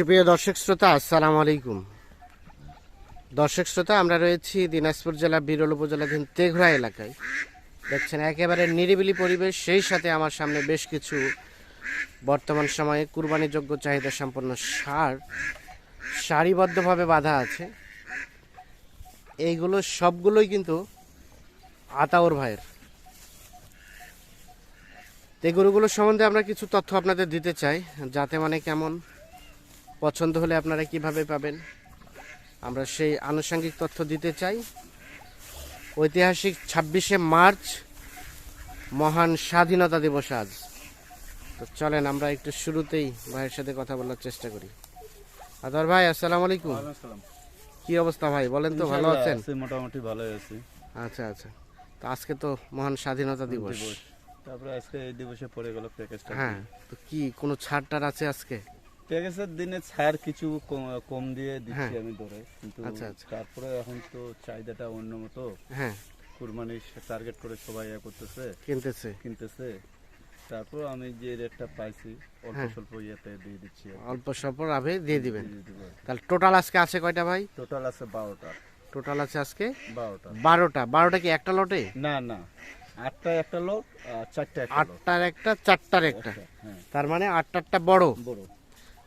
সুপ্রিয় দর্শক শ্রোতা, আসসালামু আলাইকুম। দর্শক শ্রোতা, আমরা রয়েছি দিনাজপুর জেলা বিরল উপজেলাধীন তেঘরা এলাকায়। দেখছেন, একেবারে নিরিবিলি পরিবেশ, সেই সাথে আমার সামনে বেশ কিছু বর্তমান সময়ে কুরবানিযোগ্য চাহিদা সম্পন্ন সার। সারিবদ্ধভাবে বাঁধা আছে। এইগুলো সবগুলোই কিন্তু আতাউর ভাইয়ের। এই গরুগুলোর সম্বন্ধে আমরা কিছু তথ্য আপনাদের দিতে চাই, যাতে মানে কেমন পছন্দ হলে আপনারা কীভাবে পাবেন? আমরা সেই আনুষঙ্গিক তথ্য দিতে চাই। ঐতিহাসিক ছাব্বিশে মার্চ মহান স্বাধীনতা দিবস আজ। তো চলেন আমরা একটু শুরুতেই ভাইয়ের সাথে কথা বলার চেষ্টা করি। আদর ভাই আসসালামু আলাইকুম। কি অবস্থা ভাই বলেন তো ভালো আছেন? মোটামুটি ভালো আছি। আচ্ছা আচ্ছা। তো আজকে তো মহান স্বাধীনতা দিবস। তারপরে আজকে এই দিবসে পড়ে গেল প্যাকেজটা হ্যাঁ তো কি কোনো ছাড় টার আছে আজকে? প্যাকেজের দিনে ছাড় কিছু কম- দিয়ে দিচ্ছি হ্যাঁ। আমি ধরে। কিন্তু আচ্ছা, আচ্ছা। তারপরে এখন তো চাহিদাটা অন্য মতো। হ্যাঁ। কুরবানি টার্গেট করে সবাই ইয়ে করতেছে। কিনতেছে। কিনতেছে। তারপর আমি যে রেটটা পাইছি অল্প হ্যাঁ। স্বল্প ইয়েতে দিয়ে দিচ্ছি অল্প স্বল্প লাভে দিয়ে দিবেন। তাহলে টোটাল আজকে আছে কয়টা ভাই? টোটাল আছে বারোটা। টোটাল আছে আজকে? বারোটা। বারোটা। বারোটা কি একটা লটে না না। আটটা একটা আর চারটা আটটার একটা চারটার একটা। হ্যাঁ। তার মানে আটটারটা বড়। বড়।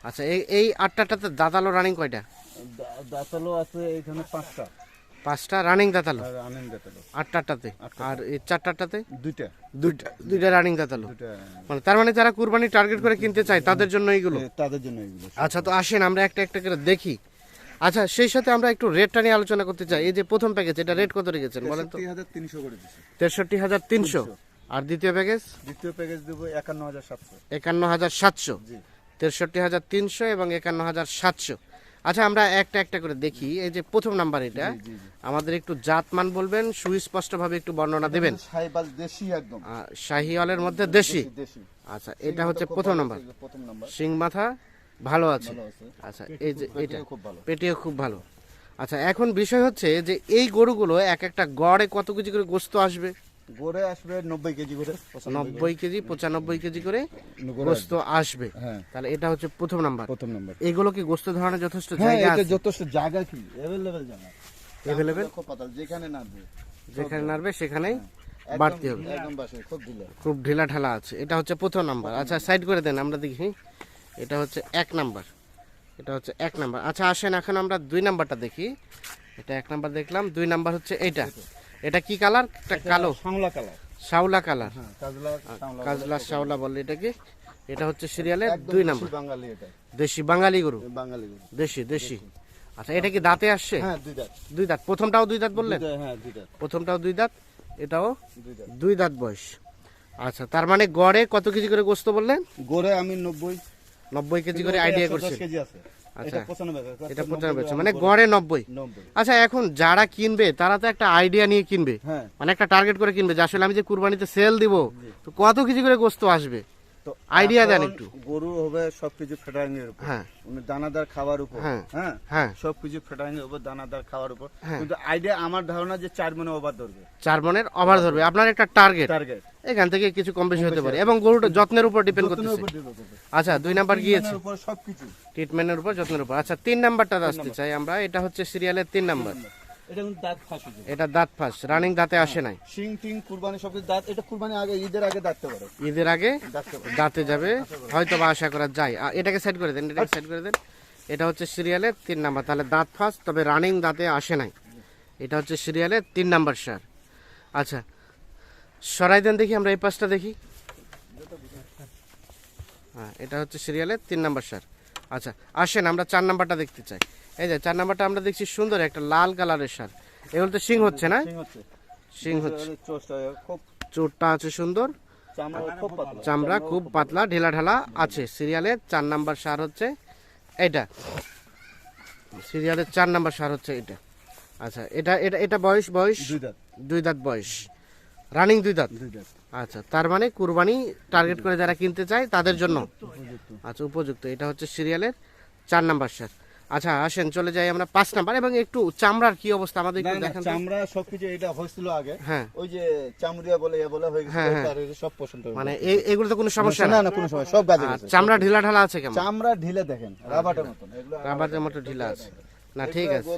আচ্ছা এই এই আটটাটাতে দাঁতালো রানিং কয়টা? দাঁতালো আছে এখানে পাঁচটা। পাঁচটা রানিং দাঁতালো? রানিং দাঁতালো। আটটারটাতে? আর এই চারটারটাতে? দুইটা। দুইটা দুইটা রানিং দাঁতালো? দুইটা মানে তার মানে যারা কুরবানি টার্গেট করে কিনতে চায় তাদের জন্য এইগুলো? তাদের জন্য এগুলো আচ্ছা তো আসেন আমরা একটা একটা করে দেখি। আচ্ছা সেই সাথে আমরা একটু রেটটা নিয়ে আলোচনা করতে চাই। এই যে প্রথম প্যাকেজ এটা রেট কত রেখেছেন বলেন তো? তেষট্টি হাজার তিনশো আর দ্বিতীয় প্যাকেজ দ্বিতীয় প্যাকেজ দেবো একান্ন হাজার সাতশো। একান্ন হাজার সাতশো। জি। তেষট্টি হাজার তিনশো এবং একান্ন হাজার সাতশো। আচ্ছা আমরা একটা একটা করে দেখি। এই যে প্রথম নাম্বার এটা আমাদের একটু জাতমান বলবেন সুস্পষ্টভাবে একটু বর্ণনা দেবেন। দেশি একদম। শাহিওয়ালের মধ্যে দেশি? আচ্ছা এটা হচ্ছে প্রথম নাম্বার। সিং মাথা ভালো আছে। আচ্ছা এই যে এটা পেটিও খুব ভালো। আচ্ছা এখন বিষয় হচ্ছে যে এই গরুগুলো এক একটা গড়ে কত কেজি করে গোস্ত আসবে? গড়ে আসবে নব্বই কেজি করে নব্বই কেজি পঁচানব্বই কেজি করে গোস্ত আসবে। হ্যাঁ। তাহলে এটা হচ্ছে প্রথম নাম্বার। প্রথম নাম্বার। এগুলো কি গোস্ত ধরনের যথেষ্ট হ্যাঁ জায়গা এটা আছে? যথেষ্ট জায়গা কি? অ্যাভেলেবেল জায়গা? খুব পাতাল যেখানে নামবে যেখানে নাড়বে সেখানেই একদম- বাড়তি হবে। একদম বাসে খুব ঢিলা। খুব ঢিলা ঢালা আছে। এটা হচ্ছে প্রথম নাম্বার। আচ্ছা সাইড করে দেন আমরা দেখি। এটা হচ্ছে এক নাম্বার। এটা হচ্ছে এক নাম্বার। আচ্ছা আসেন এখন আমরা দুই নাম্বারটা দেখি। এটা এক নাম্বার দেখলাম। দুই নাম্বার হচ্ছে এইটা এটা কি কালার? একটা কালো। সাংলা কালার। শাওলা কালার। হ্যাঁ কাজলা শাওলা বলে এটাকে। এটা হচ্ছে সিরিয়ালের দুই নাম্বার। দেশি বাঙালি এটা। দেশি বাঙালি গরু? বাঙালি গরু। দেশি দেশি। আচ্ছা এটা কি দাঁতে আসছে? হ্যাঁ দুই দাঁত। দুই দাঁত। প্রথমটাও দুই দাঁত বললেন? হ্যাঁ দুই দাঁত। প্রথমটাও দুই দাঁত এটাও দুই দাঁত। দুই দাঁত বয়স। আচ্ছা তার মানে গড়ে কত কেজি করে গোস্ত বললেন? গড়ে আমি নব্বই। নব্বই কেজি করে আইডিয়া করছেন। কেজি আছে। আচ্ছা। এটা পঁচানব্বই এটা মানে গড়ে নব্বই। নব্বই। আচ্ছা এখন যারা কিনবে তারা তো একটা আইডিয়া নিয়ে কিনবে। হ্যাঁ। মানে একটা টার্গেট করে কিনবে যে আসলে আমি যে কুরবানিতে সেল দিব তো কত কেজি করে গোস্ত আসবে? তো Idea দেন একটু। গরু হবে সবকিছু ফেটারিং এর উপর। হ্যাঁ। দানাদার উপর। হ্যাঁ। হ্যাঁ? হ্যাঁ। সবকিছু ফেটারিং এর উপর দানাদার খাওয়ার উপর। হ্যাঁ। কিন্তু আইডিয়া আমার ধারণা যে চার মনে ওভার ধরবে। চার মনের ওভার ধরবে। আপনার একটা টার্গেট টার্গেট এখান থেকে কিছু কম বেশি হতে পারে। এবং গরুটা যত্নের উপর ডিপেন্ড করতেছে। আচ্ছা দুই নাম্বার গিয়েছে ট্রিটমেন্টের উপর যত্নের উপর। আচ্ছা তিন নাম্বারটা আসতে চাই আমরা। এটা হচ্ছে সিরিয়ালের তিন নাম্বার। এটা দাঁত ফাঁসি এটা দাঁত ফাঁস। রানিং দাঁতে আসে নাই। শিং টিং কুরবানি সবকিছু দাঁত এটা কুরবানি আগে ঈদের আগে দাঁততে পারে। ঈদের আগে দাঁতে যাবে। হয়তো বা আশা করা যায়। এটাকে সাইড করে দেন এটাকে সাইড করে দেন। এটা হচ্ছে সিরিয়ালের তিন নাম্বার। তাহলে দাঁত ফাঁস তবে রানিং দাঁতে আসে নাই। এটা হচ্ছে সিরিয়ালের তিন নাম্বার সার। আচ্ছা সরাই দেন দেখি আমরা এই পাশটা দেখি। হ্যাঁ এটা হচ্ছে সিরিয়ালের তিন নাম্বার সার। আচ্ছা আসেন আমরা চার নাম্বারটা দেখতে চাই। এই যে চার নাম্বারটা আমরা দেখছি সুন্দর একটা লাল কালারের সার। এগুলো তো সিং হচ্ছে না? সিং হচ্ছে। চোরটা আছে সুন্দর। চামড়া খুব পাতলা। ঢেলা ঢালা আছে। সিরিয়ালের চার নাম্বার সার হচ্ছে এটা সিরিয়ালের চার নাম্বার সার হচ্ছে এটা আচ্ছা এটা এটা এটা বয়স বয়স? দুই দাঁত বয়স। রানিং দুই দাঁত? আচ্ছা তার মানে কুরবানি টার্গেট করে যারা কিনতে চায় তাদের জন্য? আচ্ছা উপযুক্ত। এটা হচ্ছে সিরিয়ালের চার নাম্বার স্যার আচ্ছা আসেন চলে যাই আমরা পাঁচ নাম্বার। এবং একটু চামড়ার কি অবস্থা? আমাদের একটু দেখান। চামড়া সবকিছু এটা হয়েছিল আগে। হ্যাঁ। ওই যে চামড়িয়া বলে ইয়া বলে হয়ে গেছে হ্যাঁ, হ্যাঁ। তার সব পছন্দ মানে এগুলো তো কোনো সমস্যা না না কোনো সময় সব আর গেছে। চামড়া ঢিলা ঢালা আছে কেমন? চামড়া ঢিলে দেখেন রাবারের মতন। এগুলো রাবারের মতো ঢিলা আছে। না ঠিক আছে।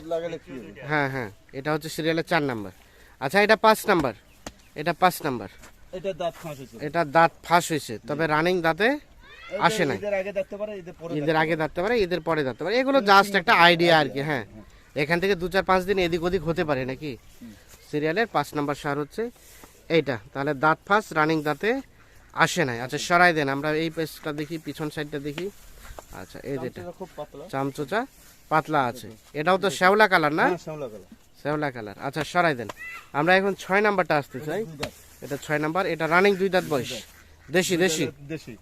হ্যাঁ হ্যাঁ। এটা হচ্ছে সিরিয়ালের চার নাম্বার। আচ্ছা এটা পাঁচ নাম্বার। এটা পাঁচ নাম্বার। এটা দাঁত ফাঁস হয়েছে। এটা দাঁত ফাঁস হয়েছে তবে রানিং দাঁতে আসে নাই। ঈদের আগে দেখতে পারে ঈদের আগে দাঁততে পারে ঈদের পরে দাঁততে পারে। এগুলো জাস্ট একটা আইডিয়া আর কি হ্যাঁ। এখান থেকে দু চার পাঁচ দিন এদিক ওদিক হতে পারে নাকি? সিরিয়ালের পাঁচ নাম্বার সার হচ্ছে এইটা। তাহলে দাঁত ফাঁস রানিং দাঁতে আসে নাই। আচ্ছা সরাই দেন আমরা এই পেজটা দেখি পিছন সাইডটা দেখি। আচ্ছা এই যেটা। খুব পাতলা। চামচোচা পাতলা আছে। এটাও তো শ্যাওলা কালার না? হ্যাঁ শ্যামলা কালার। শ্যাওলা কালার। আচ্ছা সরাই দেন। আমরা এখন ছয় নাম্বারটা আসতে চাই। এটা ছয় নাম্বার। এটা রানিং দুই দাঁত বয়স। দেশি দেশি? দেশি।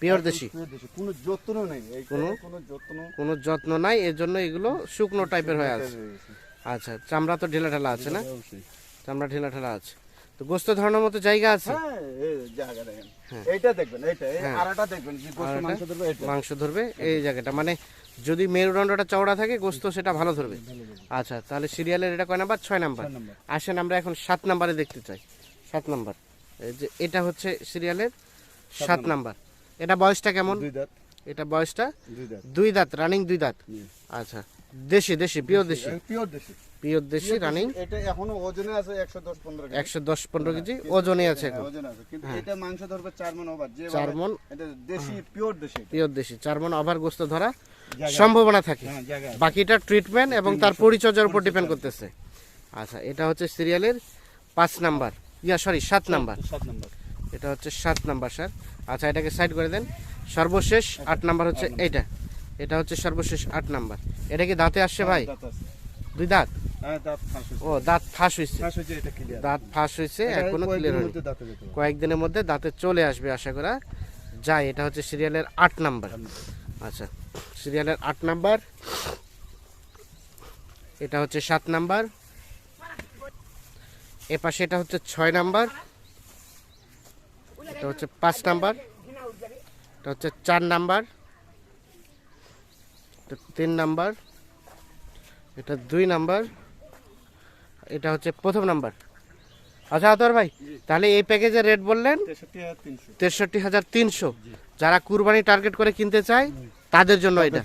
পিওর দেশি? কোনো যত্ন নেই। কোনো- কোনো যত্ন কোনো যত্ন নাই। এর জন্য এগুলো শুকনো টাইপের হয়ে আছে। আচ্ছা চামড়া তো ঢিলা ঢালা আছে না? চামড়া ঢিলা ঢালা আছে। তো গোস্ত ধরানোর মতো জায়গা আছে? হ্যাঁ হ্যাঁ। এইটা দেখবেন এইটা। হ্যাঁ। আড়াটা দেখবেন মাংস ধরবে। এই জায়গাটা। মানে যদি মেরুদণ্ডটা চওড়া থাকে গোস্ত সেটা ভালো ধরবে। আচ্ছা তাহলে সিরিয়ালের এটা কয় নাম্বার? ছয় নাম্বার। আসেন আমরা এখন সাত নাম্বারে দেখতে চাই। সাত নাম্বার। যে এটা হচ্ছে সিরিয়ালের সাত নাম্বার। এটা বয়সটা কেমন? এটা বয়সটা? দুই দাঁত। রানিং দুই দাঁত। আচ্ছা। দেশি দেশি পিওর দেশি পিওর দেশি। পিওর দেশি রানিং এটা এখনও ওজনে আছে একশো দশ পনেরো কেজি। একশো দশ পনেরো কেজি ওজনে আছে হ্যাঁ, এখন। ওজন আছে কিন্তু এটা মাংস ধরবে চার মন ওভার যে চার মণ? এটা দেশি পিওর দেশি পিওর দেশি চার মন ওভার গোস্ত ধরা সম্ভাবনা থাকে। হ্যাঁ বাকিটা ট্রিটমেন্ট এবং তার পরিচর্যার উপর ডিপেন্ড করতেছে। আচ্ছা এটা হচ্ছে সিরিয়ালের পাঁচ নাম্বার। ইয়া সরি সাত নাম্বার। সাত নাম্বার। এটা হচ্ছে সাত নাম্বার স্যার আচ্ছা এটাকে সাইড করে দেন। সর্বশেষ আট নাম্বার হচ্ছে এইটা। এটা হচ্ছে সর্বশেষ আট নাম্বার। এটা কি দাঁতে আসছে ভাই? দুই দাঁত? হ্যাঁ। ও দাঁত ফাঁস হয়েছে। দাঁত ফাঁস হয়েছে এখনও ক্লিয়ার হয়নি। কয়েকদিনের মধ্যে দাঁতে চলে আসবে আশা করা যায়। এটা হচ্ছে সিরিয়ালের আট নাম্বার। আচ্ছা সিরিয়ালের আট নাম্বার। এটা হচ্ছে সাত নাম্বার। এ পাশে এটা হচ্ছে ছয় নাম্বার। এটা হচ্ছে পাঁচ নাম্বার। এটা হচ্ছে চার নাম্বার। এটা তিন নাম্বার এটা দুই নাম্বার এটা হচ্ছে প্রথম নাম্বার। আচ্ছা আতর ভাই তাহলে এই প্যাকেজের রেট বললেন? তেষট্টি হাজার তিনশো। তেষট্টি হাজার তিনশো। যারা কুরবানি টার্গেট করে কিনতে চায় তাদের জন্য এটা।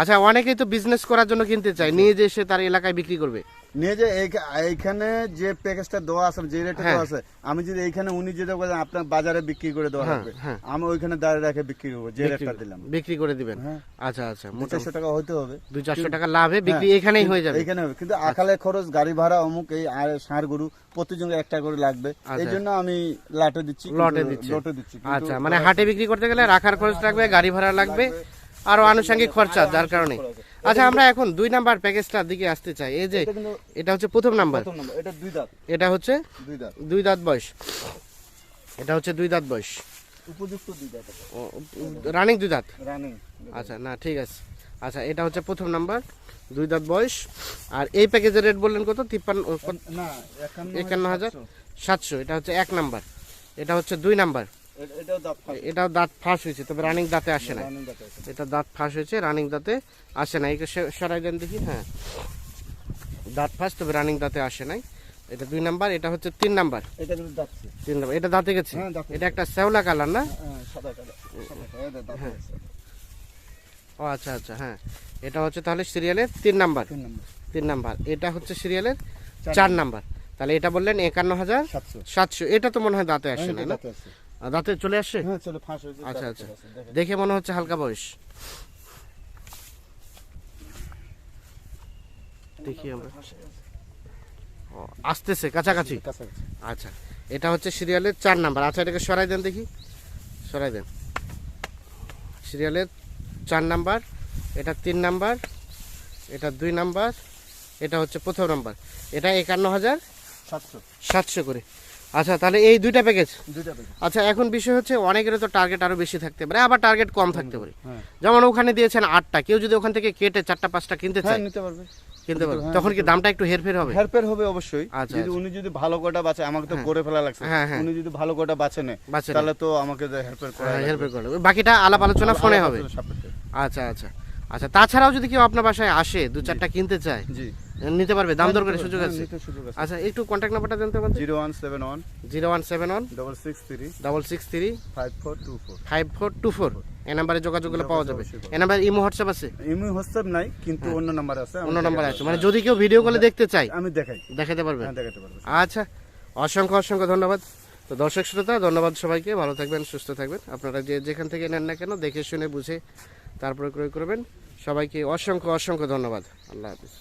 আচ্ছা অনেকেই তো বিজনেস করার জন্য কিনতে চায় নিয়ে যে সে তার এলাকায় বিক্রি করবে। নিয়ে যে এইখানে যে প্যাকেজটা দেওয়া আছে যে রেটে হ্যাঁ। দেওয়া আছে আমি যদি এইখানে উনি যেটা বলেন আপনার বাজারে বিক্রি করে দেওয়া হ্যাঁ, লাগবে হ্যাঁ। আমি ওইখানে দাঁড়িয়ে রেখে বিক্রি করব যে রেটটা দিলাম। বিক্রি করে দিবেন। হ্যাঁ। আচ্ছা আচ্ছা চারশো টাকা হইতে হবে। দুই চারশো টাকা লাভে বিক্রি হ্যাঁ, এখানেই হয়ে যাবে। এইখানে হবে। কিন্তু আকালে খরচ গাড়ি ভাড়া অমুক এই আর ষাঁড় গরু একটা করে লাগবে। আচ্ছা। এই জন্য আমি লাটে দিচ্ছি লটে দিচ্ছে। লটে দিচ্ছি আচ্ছা মানে হাটে বিক্রি করতে গেলে রাখার খরচ লাগবে গাড়ি ভাড়া লাগবে। আরও আনুষঙ্গিক খরচা যার কারণে। আচ্ছা আমরা এখন দুই নাম্বার প্যাকেজটার দিকে আসতে চাই। এই যে এটা হচ্ছে প্রথম নাম্বার। এটা দুই দাঁত। এটা হচ্ছে দুই দাঁত। দুই দাঁত বয়স। এটা হচ্ছে দুই দাঁত বয়স। উপযুক্ত দুই দাঁত রানিং দুই দাঁত? রানিং আচ্ছা না ঠিক আছে। আচ্ছা এটা হচ্ছে প্রথম নাম্বার দুই দাঁত বয়স। আর এই প্যাকেজের রেট বললেন কত? তিপ্পান্ন একান্ন হাজার সাতশো। এটা হচ্ছে এক নাম্বার। এটা হচ্ছে দুই নাম্বার। এটাও দাঁত ফাঁস হয়েছে। তবে রানিং দাঁতে আসে না। এটা দাঁত ফাঁস হয়েছে রানিং দাঁতে আসে না সে- সরাই দেন দেখি হ্যাঁ। দাঁত ফাঁস তবে রানিং দাঁতে আসে নাই। এটা দুই নাম্বার এটা হচ্ছে তিন নাম্বার। এটা। তিন নাম্বার এটা দাঁতে গেছে? হ্যাঁ, এটা একটা শ্যাওলা কালার না? হ্যাঁ, এটা হ্যাঁ। ও আচ্ছা আচ্ছা হ্যাঁ। এটা হচ্ছে তাহলে সিরিয়ালের তিন নাম্বার। তিন নাম্বার। এটা হচ্ছে সিরিয়ালের চার নাম্বার। তাহলে এটা বললেন একান্ন হাজার সাতশো। এটা তো মনে হয় দাঁতে আসে না? দাঁতে চলে আসছে? হ্যাঁ চলো ফাঁস হয়েছে আচ্ছা, আচ্ছা। দেখে মনে হচ্ছে হালকা বয়স। দেখি আমরা। ও, আসতেছে কাছাকাছি। আচ্ছা এটা হচ্ছে সিরিয়ালের চার নাম্বার। আচ্ছা এটাকে সরাই দেন দেখি। সরাই দেন। সিরিয়ালের চার নাম্বার এটা তিন নাম্বার এটা দুই নাম্বার এটা হচ্ছে প্রথম নাম্বার। এটা একান্ন হাজার সাতশো। সাতশো করে। আচ্ছা তাহলে এই দুইটা প্যাকেজ দুইটা প্যাকেট আচ্ছা এখন বিষয় হচ্ছে অনেকের তো টার্গেট আরও বেশি থাকতে পারে আবার টার্গেট কম থাকতে পারে। হ্যাঁ। যেমন ওখানে দিয়েছেন আটটা কেউ যদি ওখান থেকে কেটে চারটা পাঁচটা কিনতে হ্যাঁ চায় নিতে পারবে। কিনতে পারবে। হ্যাঁ, তখন কি দামটা একটু হেরফের হবে? হেল্পের হবে অবশ্যই। আচ্ছা, যদি আচ্ছা। উনি যদি ভালো কোটা বাঁচে আমাকে তো করে ফেলা লাগছে। উনি যদি ভালো কোটা বাঁচে নেয় তাহলে তো আমাকে হেল্পের করা হেরফের করবে বাকিটা আলাপ আলোচনা ফোনে হবে। আচ্ছা আচ্ছা। আচ্ছা তাছাড়াও যদি কেউ আপনার বাসায় আসে দু চারটা কিনতে চায় জি। নিতে পারবে? দাম দর করে সুযোগ হ্যাঁ, আছে। সুযোগ আচ্ছা একটু কন্ট্যাক্ট নাম্বারটা দেন তো আমাদের zero one seven one zero one seven one double six three double six three five four two four five four two four এ নাম্বারে যোগাযোগ করলে পাওয়া যাবে। এ নাম্বার ইমো হোয়াটসঅ্যাপ আছে? এমনি হোয়াটসঅ্যাপ নাই কিন্তু অন্য নাম্বার আছে। অন্য নাম্বার আছে। মানে যদি কেউ ভিডিও কলে দেখতে পারব। আমি দেখাই। দেখাতে পারবেন হ্যাঁ দেখাতে পারব। আচ্ছা অসংখ্য অসংখ্য ধন্যবাদ। তো দর্শক শ্রোতা ধন্যবাদ সবাইকে। ভালো থাকবেন সুস্থ থাকবেন। আপনারা যে যেখান থেকে নেন না কেন দেখে শুনে বুঝে তারপরে ক্রয় করবেন। সবাইকে অসংখ্য অসংখ্য ধন্যবাদ। আল্লাহ হাফিজ।